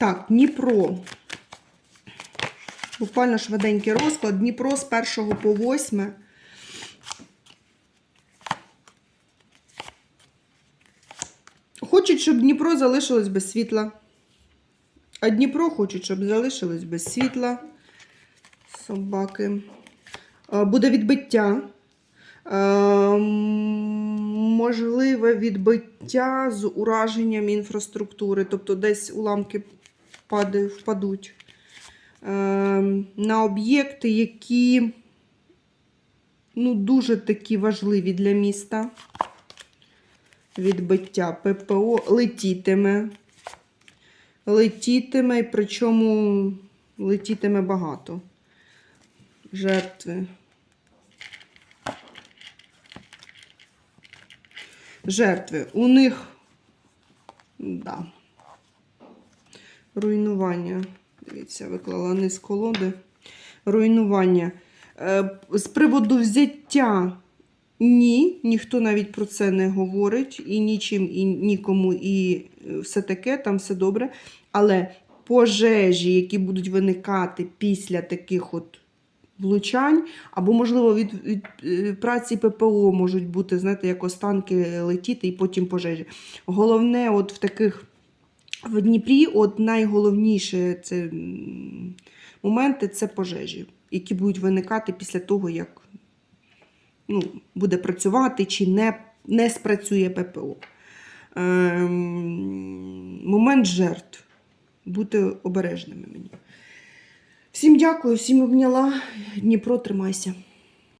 Так, Дніпро. Буквально швиденький розклад. Дніпро з 1 по 8. Хочуть, щоб Дніпро залишилось без світла. А Дніпро хочуть, щоб залишилось без світла. Собаки. Е, Буде відбиття. Е, Можливе відбиття з ураженням інфраструктури, тобто десь уламки впадуть е, на об'єкти, які ну, дуже такі важливі для міста. Відбиття ППО летітиме. Летітиме, і причому летітиме багато. Жертви. Жертви. У них да. Руйнування. Дивіться, виклала низ колоди. Руйнування. Е, З приводу взяття ні, ніхто навіть про це не говорить, і нічим, і нікому, і е, все таке, там все добре. Але пожежі, які будуть виникати після таких от влучань, або, можливо, від, від е, праці ППО можуть бути, знаєте, як останки летіти і потім пожежі. Головне, от в таких в Дніпрі, от найголовніше це моменти це пожежі, які будуть виникати після того, як ну, буде працювати чи не, не спрацює ППО. Ем, момент жертв. Бути обережними мені. Всім дякую, всім обняла. Дніпро, тримайся.